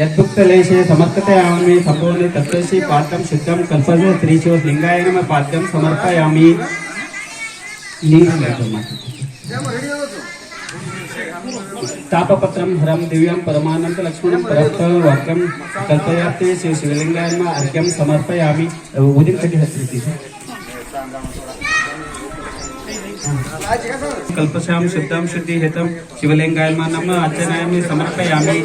यद्भुक्तलेशे समर्पयामि सम्पूर्णे तत्त्वसि पात्रं शुद्धं कल्पसे श्रीशिवलिङ्गाय नमः पाद्यं समर्पयामि। तापपत्रं, हरं, दिव्यं परमानन्दलक्ष्मणं परक्त वाक्यं, कल्पयार्थे श्री नमः अर्घ्यं समर्पयामि। शिवलिङ्गाय नमः अर्चनायामि, समर्पयामि।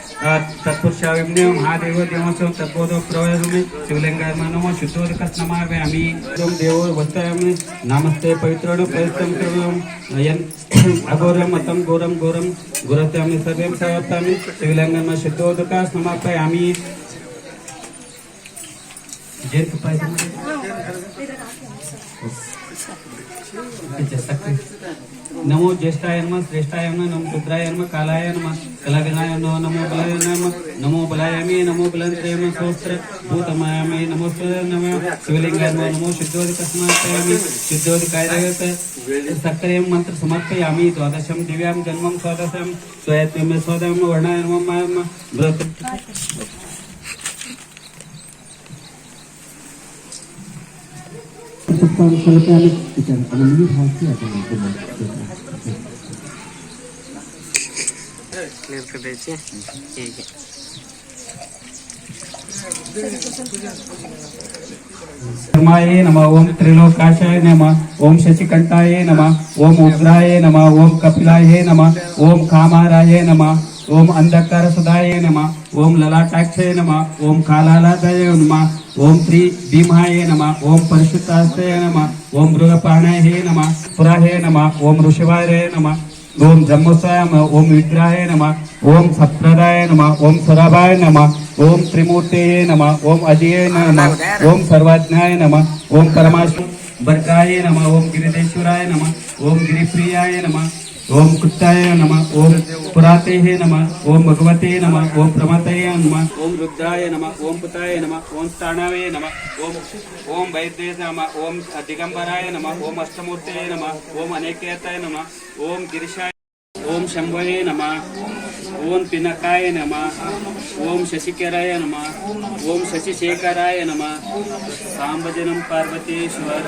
तत्पुरुषाविम महादेव देवासो तद्बोधो प्रवयामि शिवलिंगात्मा नमो शुद्धोदकस् नमामि ओम देवो वस्तायामि नमस्ते पवित्र परिस्तम क्रमम यन् अघोरम अतम घोरम घोरम घोरत्यामि सर्वं समाप्तामि शिवलिंगात्मा शुद्धोदकस् नमापयामि जय कृपा नमो ज्येष्ठाय नम श्रेष्ठाय नम नमो पुत्राय नम कालाय नम कलागणाय नमो नमो बलाय नम नमो बलायामे, नमो बलंत्रय नम सहस्र भूतमायामे, नमो नम शिवलिंगाय नमो नमो शुद्धोदिकस्मायामि शुद्धोदिकाय सक्रिय मंत्र समर्पयामि द्वादशम दिव्यां जन्मं स्वादशं स्वयत्वं स्वदं वर्णाय नमो Assistant Palatalic Teacher, Amelie Hasi at ang Pinoy. Clear कर हैं ठीक है ओम त्रिलोकाशाय नम ओम शशिकंठाय नम ओम उग्राय नम ओम कपिलाय नम ओम कामाराय नम ఓం అంధకార సుధాయ నమ ఓం లలాటాక్షయ నమ ఓం కాలాలాదాయ నమ ఓం శ్రీ భీమాయ నమ ఓం పరిశుద్ధాస్తయ నమ ఓం మృగపాణాయ నమ పురాహే నమ ఓం ఋషివారే నమ ఓం జన్మోత్సవాయ నమ ఓం విగ్రహాయ నమ ఓం సత్ప్రదాయ నమ ఓం సరాభాయ నమ ఓం త్రిమూర్తయే నమ ఓం అజయ నమ ఓం సర్వాజ్ఞాయ నమ ఓం పరమాశు భర్గాయ నమ ఓం గిరిదేశ్వరాయ నమ ఓం గిరిప్రియాయ నమ ఓం కృత్యాయ నమ ఓం పురాతే నమ ఓం భగవతే నమ ఓం ప్రమతయ నమ ఓం రుద్రాయ నమ ఓం పుతాయ నమ ఓం స్థానవే నమ ఓం ఓం వైద్యే నమ ఓం దిగంబరాయ నమ ఓం అష్టమూర్తయ నమ ఓం అనేకేతాయ నమ ఓం గిరిశాయ ఓం శంభవే నమ ఓం పినకాయ నమ ఓం శశికరాయ నమ ఓం శశిశేఖరాయ నమ సాంబజనం పార్వతీశ్వర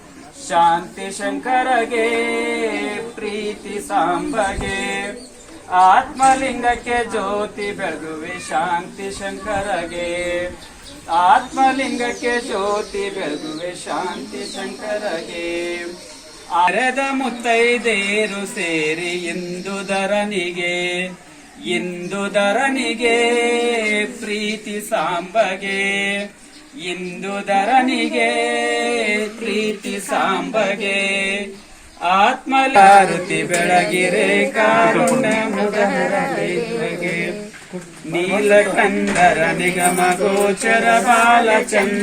ಶಾಂತಿ ಶಂಕರಗೆ, ಪ್ರೀತಿ ಸಾಂಬಗೆ, ಆತ್ಮಲಿಂಗಕ್ಕೆ ಜ್ಯೋತಿ ಬೆಳಗುವೆ ಶಾಂತಿ ಶಂಕರಗೆ. ಆತ್ಮಲಿಂಗಕ್ಕೆ ಜ್ಯೋತಿ ಬೆಳಗುವೆ ಶಾಂತಿ ಶಂಕರಗೆ. ಅರೆದ ಮುತ್ತೈದೇರು ಸೇರಿ ಇಂದು ದರನಿಗೆ ಇಂದು ದರನಿಗೆ ಪ್ರೀತಿ ಸಾಂಬಗೆ. ಇಂದು ಧರಣಿಗೆ, ಪ್ರೀತಿ ಸಾಂಬಗೆ, ಆತ್ಮಲಾರುತಿ ಬೆಳಗಿರೆ ಮೃಗರಗೆ ನೀಲಕಂದರ ನಿಗಮ ಗೋಚರ ಬಾಲಚಂದ್ರಾಭರಣಗೆ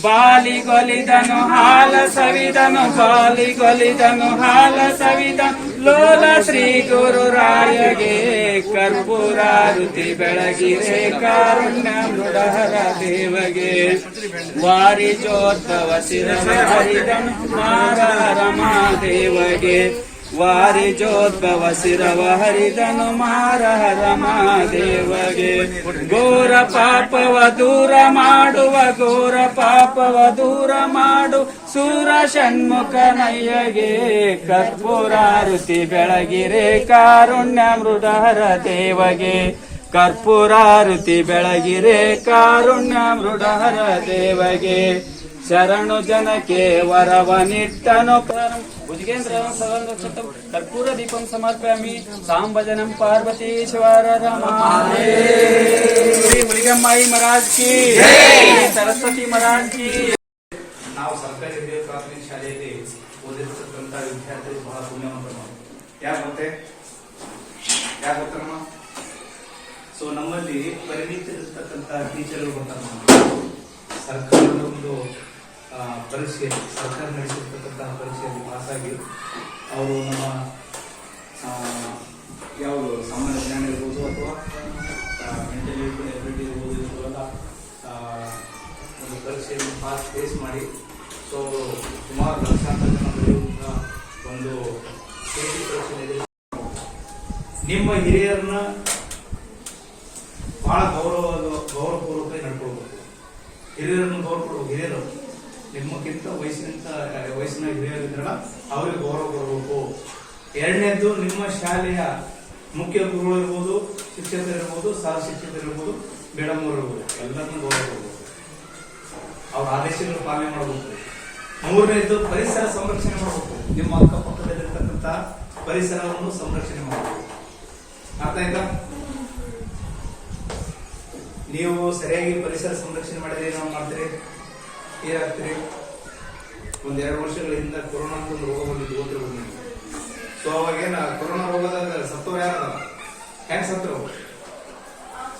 ಬಾಲಿಗೊಲಿದನು ಹಾಲ ಸವಿದನು ಬಾಲಿಗೊಲಿದನು ಹಾಲ ಸವಿದ ಲೋಲ ಶ್ರೀ ಗುರುರಾಯಗೆ ಕರ್ಪೂರಾರುತಿ ಬೆಳಗಿರೆ ಕಾರುಣ್ಯ ಮೃಡಹರ ದೇವಗೆ ವಾರಿ ಶಿರಸ ಹರಿದನು ಮಾರಹರ ವಾರಿ ಜೋದ್ಭವ ಶಿರವ ಹರಿದನು ಮಾರಹರ ಮಹಾದೇವಗೆ. ಘೋರ ಪಾಪವ ದೂರ ಮಾಡುವ, ಘೋರ ಪಾಪವ ದೂರ ಮಾಡು ಸೂರ ಷಣ್ಮುಖನಯ್ಯಗೆ ಕರ್ಪೂರಾರುತಿ ಬೆಳಗಿರೆ ಕಾರುಣ್ಯ ಮೃಡಹರ ದೇವಗೆ. ಕರ್ಪೂರಾರುತಿ ಬೆಳಗಿರೆ ಕಾರುಣ್ಯ ಮೃಡಹರ ದೇವಗೆ. ಶರಣು ಜನಕ್ಕೆ ವರವನಿಟ್ಟನು ಭುಜಗೇಂದ್ರ ಸದನ ಸುತ್ತ ಕರ್ಪೂರ ದೀಪಂ ಸಮರ್ಪಯಾಮಿ. ಸಾಂಬಜನಂ ಪಾರ್ವತೀಶ್ವರ ಶ್ರೀ ಹುಲಿಗಮ್ಮಾಯಿ ಮಹಾರಾಜ್ ಕಿ ಸರಸ್ವತಿ ಮಹಾರಾಜ್ ಕಿ. ನಾವು ಸರ್ಕಾರಿ ಹಿರಿಯ ಪ್ರಾಥಮಿಕ ಶಾಲೆಯಲ್ಲಿ ಓದಿರ್ತಕ್ಕಂಥ ವಿದ್ಯಾರ್ಥಿಗಳು ಬಹಳ ಪುಣ್ಯವಂತರು. ಯಾಕೆ ಗೊತ್ತೆ ಯಾಕೆ ಗೊತ್ತಮ್ಮ ಸೊ ನಮ್ಮಲ್ಲಿ ಪರಿಣಿತರಿರ್ತಕ್ಕಂಥ ಟೀಚರ್ಗಳು ಬರ್ತಾರೆ. ಸರ್ಕಾರದ ಒಂದು ಪರೀಕ್ಷೆ, ಸರ್ಕಾರ ನಡೆಸಿರ್ತಕ್ಕಂತಹ ಪರೀಕ್ಷೆಯಲ್ಲಿ ಪಾಸಾಗಿ ಅವರು ನಮ್ಮ ಯಾವ ಸಾಮಾನ್ಯ ಜ್ಞಾನ ಇರ್ಬೋದು ಅಥವಾ ಮೆಂಟಲಿ ಎಬಿಲಿಟಿ ಇರ್ಬೋದು ಇರ್ಬೋದಲ್ಲ ಒಂದು ಪರೀಕ್ಷೆಯನ್ನು ಪಾಸ್ ಫೇಸ್ ಮಾಡಿ ಸೊ ಸುಮಾರು ಲಕ್ಷಾಂತರ ಜನ ಒಂದು ನಿಮ್ಮ ಹಿರಿಯರನ್ನ ಬಹಳ ಗೌರವ ಗೌರವಪೂರ್ವಕ ನಡ್ಕೊಳ್ಬೇಕು. ಹಿರಿಯರನ್ನು ಗೌರವ, ಹಿರಿಯರು, ನಿಮ್ಮಕ್ಕಿಂತ ವಯಸ್ಸಿನಿಂತ ವಯಸ್ಸಿನ ಹಿರಿಯರಿದ್ರಲ್ಲ, ಅವರಿಗೆ ಗೌರವ ಕೊಡಬೇಕು. ಎರಡನೇದ್ದು, ನಿಮ್ಮ ಶಾಲೆಯ ಮುಖ್ಯ ಗುರುಗಳು ಇರ್ಬೋದು, ಶಿಕ್ಷಕರು ಇರ್ಬೋದು, ಸಹ ಶಿಕ್ಷಕರು ಇರ್ಬೋದು, ಮೇಡಮ್ ಇರ್ಬೋದು, ಎಲ್ಲರನ್ನೂ ಗೌರವ ಕೊಡಬೇಕು. ಅವ್ರ ಆದೇಶಗಳು ಪಾಲನೆ ಮಾಡಬೇಕು. ಮೂರನೇದ್ದು ಪರಿಸರ ಸಂರಕ್ಷಣೆ ಮಾಡಬೇಕು. ನಿಮ್ಮ ಅಕ್ಕಪಕ್ಕದಲ್ಲಿರ್ತಕ್ಕಂಥ ಪರಿಸರವನ್ನು ಸಂರಕ್ಷಣೆ ಮಾಡಬೇಕು. ಅರ್ಥ ಆಯ್ತಾ? ನೀವು ಸರಿಯಾಗಿ ಪರಿಸರ ಸಂರಕ್ಷಣೆ ಮಾಡಿದ್ರೆ ನಾವು ಮಾಡ್ತೀರಿ? ಏನಾಗ್ತೀರಿ? ಒಂದ್ ಎರಡು ವರ್ಷಗಳ ಕೊರೋನಾ ಅಂತ ಒಂದು ರೋಗ ಬಂದಿದ್ದು ನಿಮ್ಗೆ ಸೊ ಅವಾಗೇನ ಕೊರೋನಾ ರೋಗದಾಗ ಸತ್ತವ್ರು ಯಾರ? ಹೆಂಗ್ ಸತ್ತರು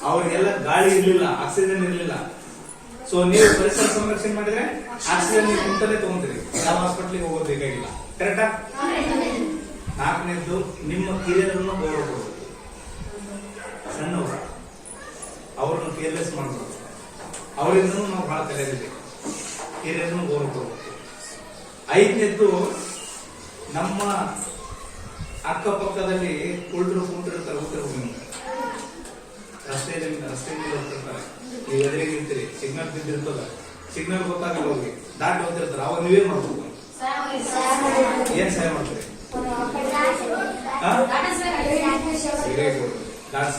ಅವ್ರಿಗೆಲ್ಲ ಗಾಳಿ ಇರ್ಲಿಲ್ಲ ಆಕ್ಸಿಜನ್ ಇರ್ಲಿಲ್ಲ. ಸೊ ನೀವು ಪರಿಸರ ಸಂರಕ್ಷಣೆ ಮಾಡಿದ್ರೆ ಆಕ್ಸಿಜನ್ ನೀವು ಕುಂತಲೇ ತಗೊಂತೀರಿ. ಯಾವ ಹಾಸ್ಪಿಟ್ಲಿಗೆ ಹೋಗೋದು ಬೇಕಾಗಿಲ್ಲ. ಕರೆಕ್ಟಾ ನಾಲ್ಕನೇದ್ದು ನಿಮ್ಮ ಹಿರಿಯರನ್ನು ಗೌರವ ಕೊಡೋದು ಸಣ್ಣವರು. ಅವ್ರನ್ನ ಕೇರ್ಲೆಸ್ ಮಾಡಬಾರ್ದು. ಅವರಿಂದ ನಾವು ಬಹಳ ಕಲಿಯಬೇಕು ಹಿರಿಯರನ್ನು ಗೌರವ ಐದನೇದ್ದು ನಮ್ಮ ಅಕ್ಕಪಕ್ಕದಲ್ಲಿ ಕುಳ್ರು ಕುಂಟಿರ್ತಾರೆ ಗೊತ್ತಿರ್ಬೋದು ನಿಮ್ಗೆ ರಸ್ತೆಯಲ್ಲಿ ರಸ್ತೆಯಲ್ಲಿ ಹೋಗ್ತಿರ್ತಾರೆ ಈ ಎದುರಿಗೆ ಸಿಗ್ನಲ್ ಬಿದ್ದಿರ್ತದ. ಸಿಗ್ನಲ್ ಗೊತ್ತಾಗಲ್ಲ ಅವ್ರಿಗೆ. ದಾಟಿ ಹೋಗ್ತಿರ್ತಾರೆ. ಅವಾಗ ನೀವೇನ್ ಮಾಡ್ಬೇಕು? ಏನ್ ಸಹಾಯ ಮಾಡ್ತೀರಿ? ಡಾನ್ಸ್